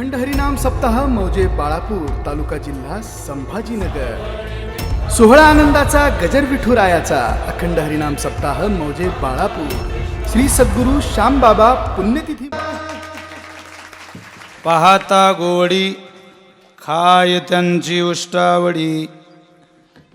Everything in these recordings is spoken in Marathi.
अखंड हरिनाम सप्ताह मौजे बाळापूर तालुका जिल्हा संभाजीनगर. सोहळा आनंदाचा गजर विठुरायाचा अखंड हरिनाम सप्ताह मौजे बाळापूर. श्री सद्गुरू श्यामबाबा पुण्यतिथी. पाहता गोवडी खाय त्यांची उष्टावडी.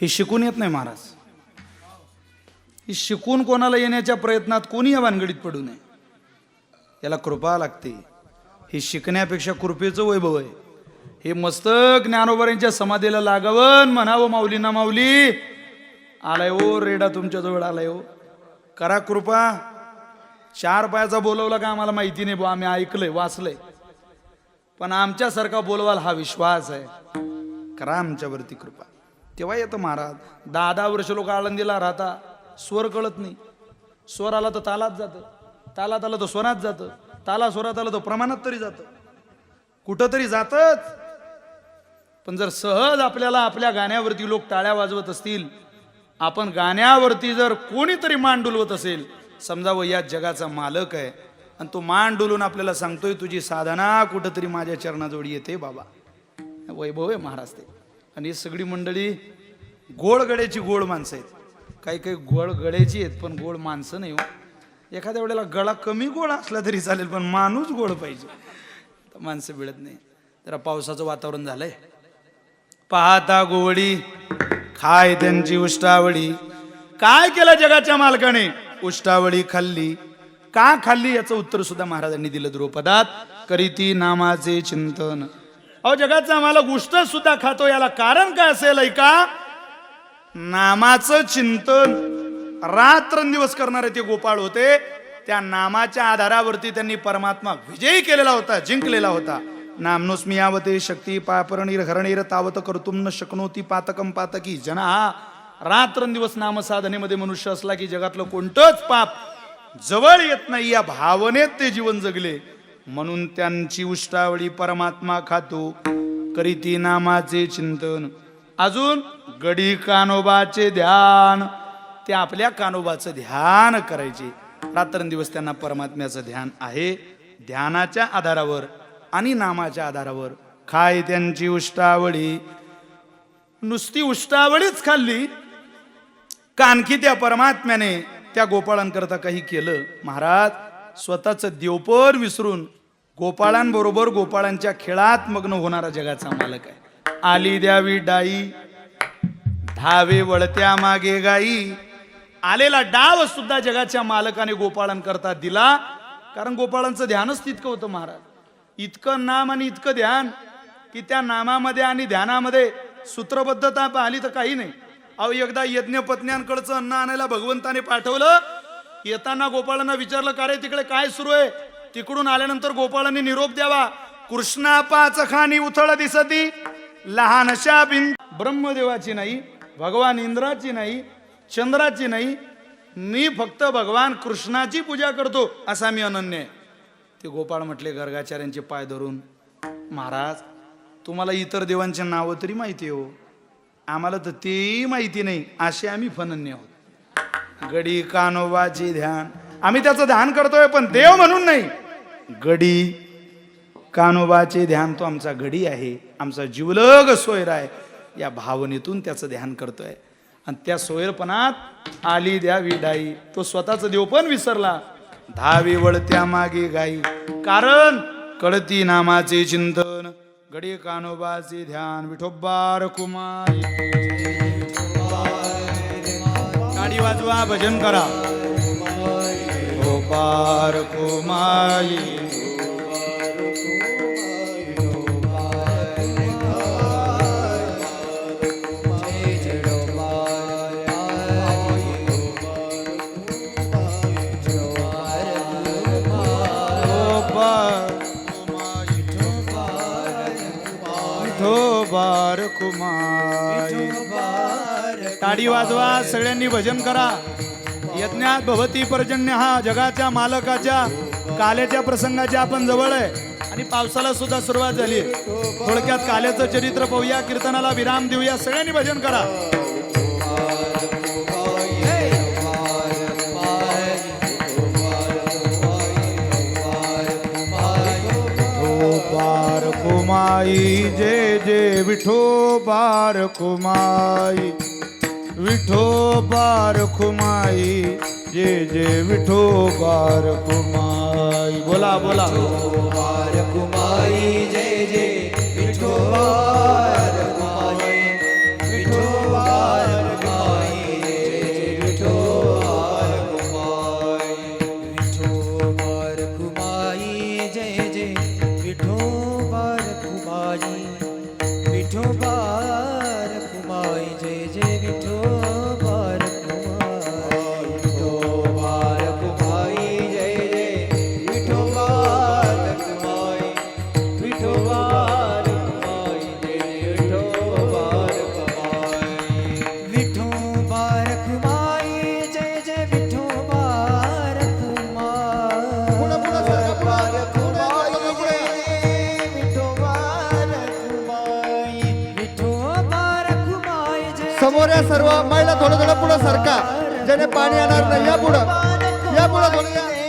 हे शिकून येत नाही महाराज. ही शिकून कोणाला येण्याच्या प्रयत्नात कोणी या भानगडीत पडू नये? याला कृपा लागते. ही शिकण्यापेक्षा कृपेचं वैभव आहे. हे मस्त ज्ञानोबऱ्यांच्या समाधीला लागावं म्हणावं माऊली ना माऊली. आलाय ओ रेडा तुमच्याजवळ आलाय ओ करा कृपा. चार पायाचा बोलवला का आम्हाला माहिती नाही बुवा आम्ही ऐकलंय वाचलंय. पण आमच्यासारखा बोलवाल हा विश्वास आहे. करा आमच्यावरती कृपा. तेव्हा येतं महाराज. दहा दहा वर्ष लोक आळंदीला राहता. स्वर कळत नाही. स्वर आला तर तालात जातं. तालात आलं तर स्वरात जातं. ताला स्वरात आला तो प्रमाणात तरी जातं. कुठं तरी जातच. पण जर सहज आपल्याला आपल्या गाण्यावरती लोक टाळ्या वाजवत असतील आपण गाण्यावरती जर कोणीतरी मान डुलवत असेल समजावं या जगाचा मालक आहे आणि तो मान डुलून आपल्याला सांगतोय तुझी साधना कुठंतरी माझ्या चरणाजवळ येते बाबा. वैभव आहे महाराज ते. आणि ही सगळी मंडळी गोडगड्याची गोड माणसं आहेत. काही काही गोडगड्याची आहेत पण गोड माणसं नाही हो. एखाद्या वेळेला गळा कमी गोड असला तरी चालेल पण माणूस गोड पाहिजे. माणसं मिळत नाही. जरा पावसाचं वातावरण झालंय. पाहता गोवडी खाय त्यांची उष्टावडी काय केलं जगाच्या मालकाने? उष्टावडी खाल्ली. का खाल्ली? याचं उत्तर सुद्धा महाराजांनी दिलं द्रुपदात. करीती नामाचे चिंतन. अहो जगाचा मालक उष्ट सुद्धा खातो याला कारण काय असेल ऐका? नामाचं चिंतन. रात्रंदिवस करणारे ते गोपाळ होते. त्या नामाच्या आधारावरती त्यांनी परमात्मा विजयी केलेला होता जिंकलेला होता. नामनुस्मियावते शक्ती पापरणीर हरणीर तावत कर्तुम न शकनोती पातकम पातकी. जना हा रात्रंदिवस नामसाधनेमध्ये मनुष्य असला की जगातलं कोणतंच पाप जवळ येत नाही या भावनेत ते जीवन जगले. म्हणून त्यांची उष्टावळी परमात्मा खातो करीती नामाचे चिंतन. अजून गडी कानोबाचे ध्यान. ते आपल्या कानोबाचं ध्यान करायचे. रात्रंदिवस त्यांना परमात्म्याचं ध्यान आहे. ध्यानाच्या आधारावर आणि नामाच्या आधारावर. खाय त्यांची उष्टावळी? नुसती उष्टावळीच खाल्ली. का आणखी त्या परमात्म्याने त्या गोपाळांकरता काही केलं. महाराज स्वतःचं देवपर विसरून गोपाळांबरोबर गोपाळांच्या खेळात मग्न होणारा जगाचा मालक आहे. आली द्यावी डाई धावे वळत्या मागे गाई आलेला डाव सुद्धा जगाच्या मालकाने गोपाळांकरता दिला. कारण गोपाळांचं ध्यानच तितकं होतं महाराज. इतकं नाम आणि इतकं ध्यान की त्या नामामध्ये आणि ध्यानामध्ये सूत्रबद्धता आली तर काही नाही. अहो एकदा यज्ञ पत्न्यांकडचं अन्न आणायला भगवंताने पाठवलं. येताना गोपाळांना विचारलं का रे तिकडे काय सुरू आहे? तिकडून आल्यानंतर गोपाळांनी निरोप द्यावा. कृष्णा पाच खानी उथळ दिसती लहानशा भिंत ब्रह्मदेवाची नाही भगवान इंद्राची नाही चंद्राची नाही मी फक्त भगवान कृष्णाची पूजा करतो असा मी अनन्य आहे. ते गोपाळ म्हटले गर्गाचार्यांचे पाय धरून महाराज तुम्हाला इतर देवांचे नावं तरी माहिती आहे हो. आम्हाला तर तेही माहिती नाही असे आम्ही फनन्य आहोत. गडी कानोबाचे ध्यान. आम्ही त्याचं ध्यान करतोय पण देव म्हणून नाही. गडी कानोबाचे ध्यान तो आमचा गडी आहे आमचा जीवलग सोयरा आहे. या भावनेतून त्याचं ध्यान करतोय. आणि त्या सोयरपणात आली द्या विडाई. तो स्वतःच देव पण विसरला. धावी वळत्या मागे गाई. कारण कळती नामाचे चिंतन गडी कानोबाचे ध्यान विठोबार कुमार. गाडी वाजवा भजन करा. गोपार विठोबार कुमार. ताडी वाजवा सगळ्यांनी भजन करा. यज्ञात भवती पर्जन्य हा जगाच्या मालकाच्या काल्याच्या प्रसंगाच्या आपण जवळ आहे. आणि पावसाला सुद्धा सुरुवात झाली थोडक्यात काल्याचं चरित्र पाहूया कीर्तनाला विराम देऊया सगळ्यांनी भजन करा. रखुमाई जय खुमाई विठो बार खुमाई जे जे विठो बार रखुमाई बोला बोला। कुमाई जय जे विठो बार या सर्व महिला थोडं थोडं पुढं सरका. ज्याने पाणी येणार नाही. या पुढं. या पुढं थोडं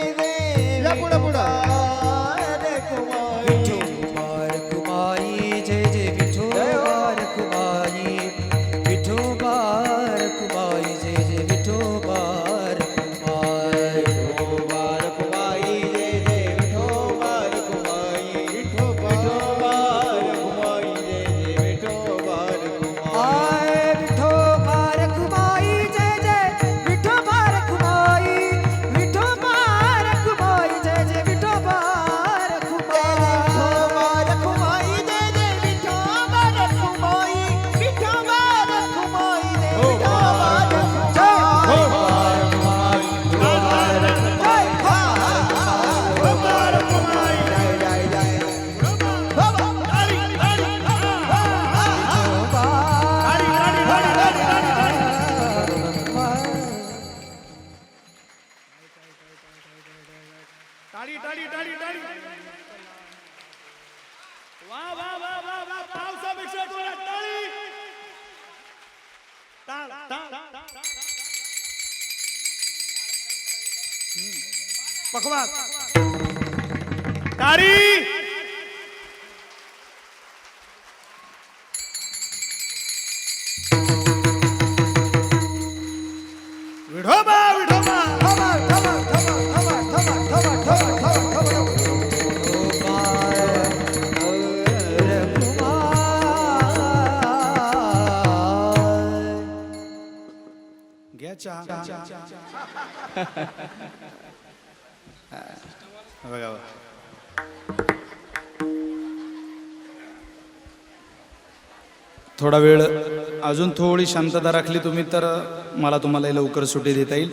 그만 다리 위로봐 위로봐 더봐 더봐 더봐 더봐 더봐 더봐 더봐 더봐 Getcha. Getcha. थोडा वेळ अजून थोडी शांतता राखली तुम्ही तर मला तुम्हाला लवकर सुटी देता येईल.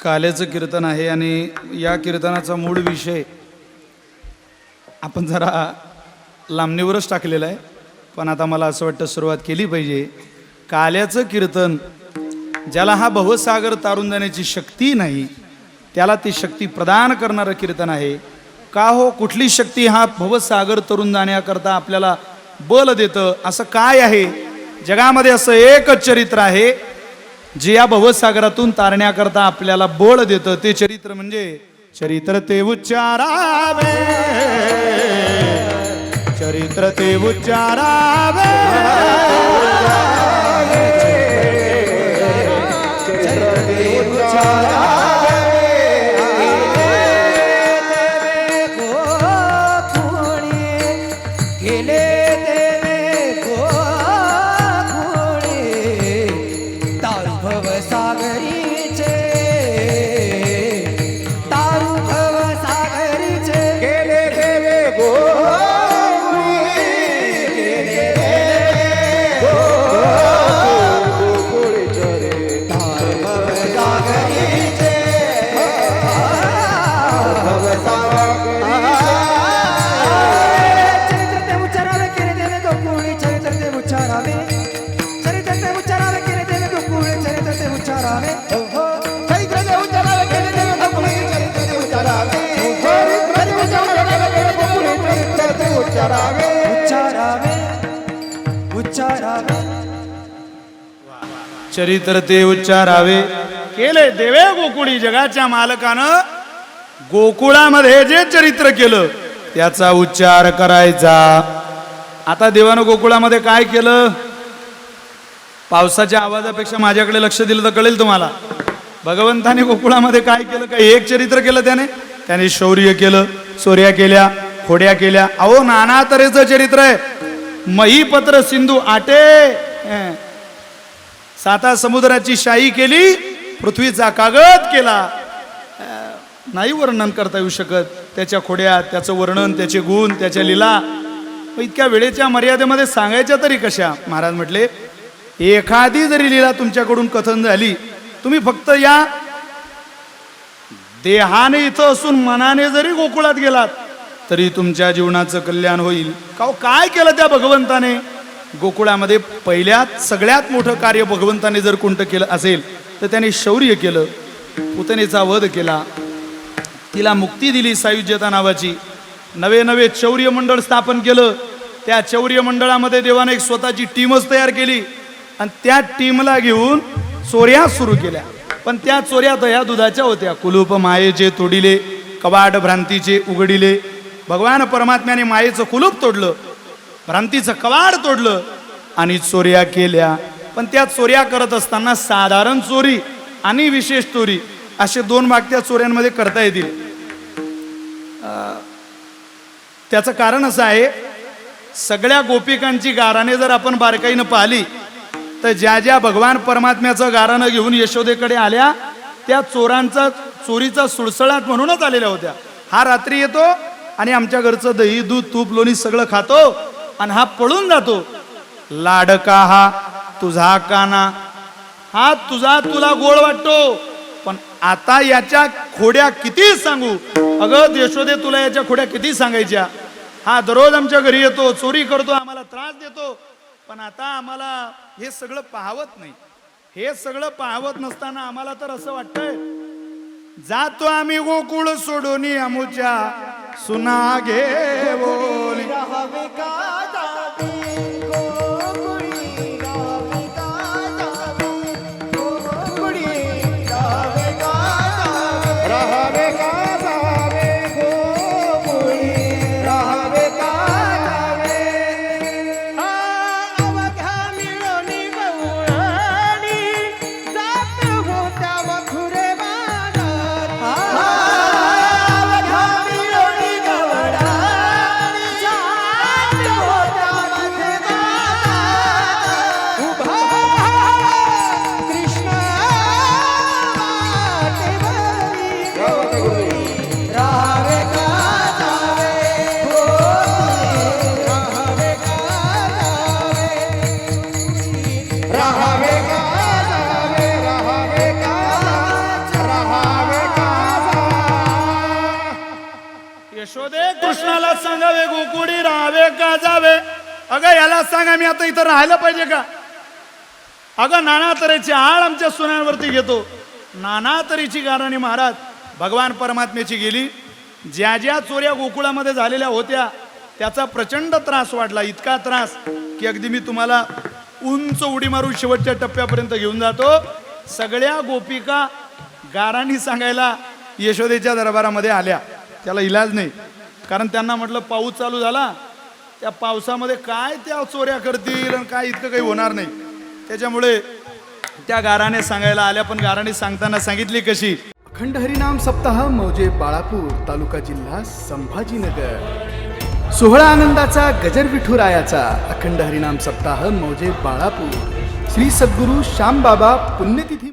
काल्याचं कीर्तन आहे आणि या कीर्तनाचा मूळ विषय आपण जरा लांबणीवरच टाकलेला आहे पण आता मला असं वाटतं सुरुवात केली पाहिजे. काल्याचं कीर्तन ज्याला हा भवसागर तारून जाण्याची शक्ती नाही त्याला ती शक्ती प्रदान करणारं कीर्तन आहे. का हो? कुठली शक्ती हा भवसागर तरुण जाण्याकरता आपल्याला बल देतं? असं काय आहे? जगामध्ये असं एकच चरित्र आहे जे या भवसागरातून तारण्याकरता आपल्याला बळ देतं. ते चरित्र म्हणजे चरित्र ते उच्चारावे. चरित्र ते उच्चारावे. उच्चारावे। चरित्र ते उच्चारावे। उच्चारावे। उच्चारावे। चरित्र ते उच्चारावे। केले देवे गोकुळी जगाच्या मालकानं. गोकुळामध्ये जे चरित्र केलं त्याचा उच्चार करायचा. आता देवानं गोकुळामध्ये काय केलं? पावसाच्या आवाजापेक्षा माझ्याकडे लक्ष दिलं तर कळेल तुम्हाला. भगवंताने गोकुळामध्ये काय केलं? काय एक चरित्र केलं त्याने? त्याने शौर्य केलं चोऱ्या केल्या खोड्या केल्या. अहो नाना तऱ्हेचं चरित्र आहे. मही पत्र सिंधू आटे. साता समुद्राची शाही केली पृथ्वीचा कागद केला. नाही वर्णन करता येऊ शकत. त्याच्या खोड्या त्याचं वर्णन त्याचे गुण त्याच्या लीला. इतक्या वेळेच्या मर्यादेमध्ये सांगायच्या तरी कशा? महाराज म्हटले एखादी जरी लीला तुमच्याकडून कथन झाली तुम्ही फक्त या देहाने इथं असून मनाने जरी गोकुळात गेलात तरी तुमच्या जीवनाचं कल्याण होईल. का हो, काय केलं त्या भगवंताने? गोकुळामध्ये पहिल्यात सगळ्यात मोठं कार्य भगवंताने जर कोणतं केलं असेल तर त्याने शौर्य केलं पुतनेचा वध केला तिला मुक्ती दिली सायुज्यता नावाची. नवे नवे चौर्य मंडळ स्थापन केलं. त्या चौर्य मंडळामध्ये देवाने एक स्वतःची टीमच तयार केली. आणि त्या टीमला घेऊन चोऱ्या सुरू केल्या. पण त्या चोऱ्या दह्या दुधाच्या होत्या. कुलूप मायेचे तोडिले कवाड भ्रांतीचे उघडिले. भगवान परमात्म्याने मायेचं कुलूप तोडलं. भ्रांतीचं कवाड तोडलं आणि चोऱ्या केल्या. पण त्या चोऱ्या करत असताना साधारण चोरी आणि विशेष चोरी असे दोन भाग त्या चोऱ्यांमध्ये करता येतील. अं, त्याचं कारण असं आहे सगळ्या गोपिकांची गाराने जर आपण बारकाईनं पाहिली तर ज्या ज्या भगवान परमात्म्याचं गारणं घेऊन यशोदेकडे आल्या त्या चोरांचा चोरीचा सुळसळाट म्हणूनच आलेल्या होत्या. हा रात्री येतो आणि आमच्या घरचं दही दूध तूप लोणी सगळं खातो आणि हा पळून जातो. लाडका हा तुझा काना. हा तुझा तुला गोड वाटतो. पण आता याच्या खोड्या किती सांगू? अगं यशोदे तुला याच्या खोड्या किती सांगायच्या? हा दररोज आमच्या घरी येतो चोरी करतो आम्हाला त्रास देतो. पण आता आम्हाला हे सगळं पाहवत नाही. हे सगळं पाहवत नसताना आम्हाला तर असं वाटतंय जातो आम्ही गोकुळ सोडून अमुच्या सुना घे का? कृष्णाला सांगावे गोकुडी राहावे का जावे? अगं याला सांगा मी आता इथं राहायला पाहिजे का? अगं नाना तऱ्हेची आळ आमच्या सुनांवरती घेतो. नाना तऱ्हेची गाराणी महाराज भगवान परमात्म्याची गेली. ज्या ज्या चोऱ्या गोकुळामध्ये झालेल्या होत्या त्याचा प्रचंड त्रास वाढला इतका त्रास की अगदी मी तुम्हाला उंच उडी मारून शेवटच्या टप्प्यापर्यंत घेऊन जातो. सगळ्या गोपिका गाराणी सांगायला यशोदेच्या दरबारामध्ये आल्या. त्याला इलाज नाही. कारण त्यांना म्हटलं पाऊस चालू झाला त्या पावसामध्ये काय त्या चोऱ्या करतील आणि काय इतकं काही होणार नाही. त्याच्यामुळे त्या गाराने सांगायला आल्या पण गाराने सांगताना सांगितली कशी? अखंड हरिनाम सप्ताह मौजे बाळापूर तालुका जिल्हा संभाजीनगर. सोहळा आनंदाचा गजर विठुरायाचा. अखंड हरिनाम सप्ताह मौजे बाळापूर. श्री सद्गुरू श्यामबाबा पुण्यतिथी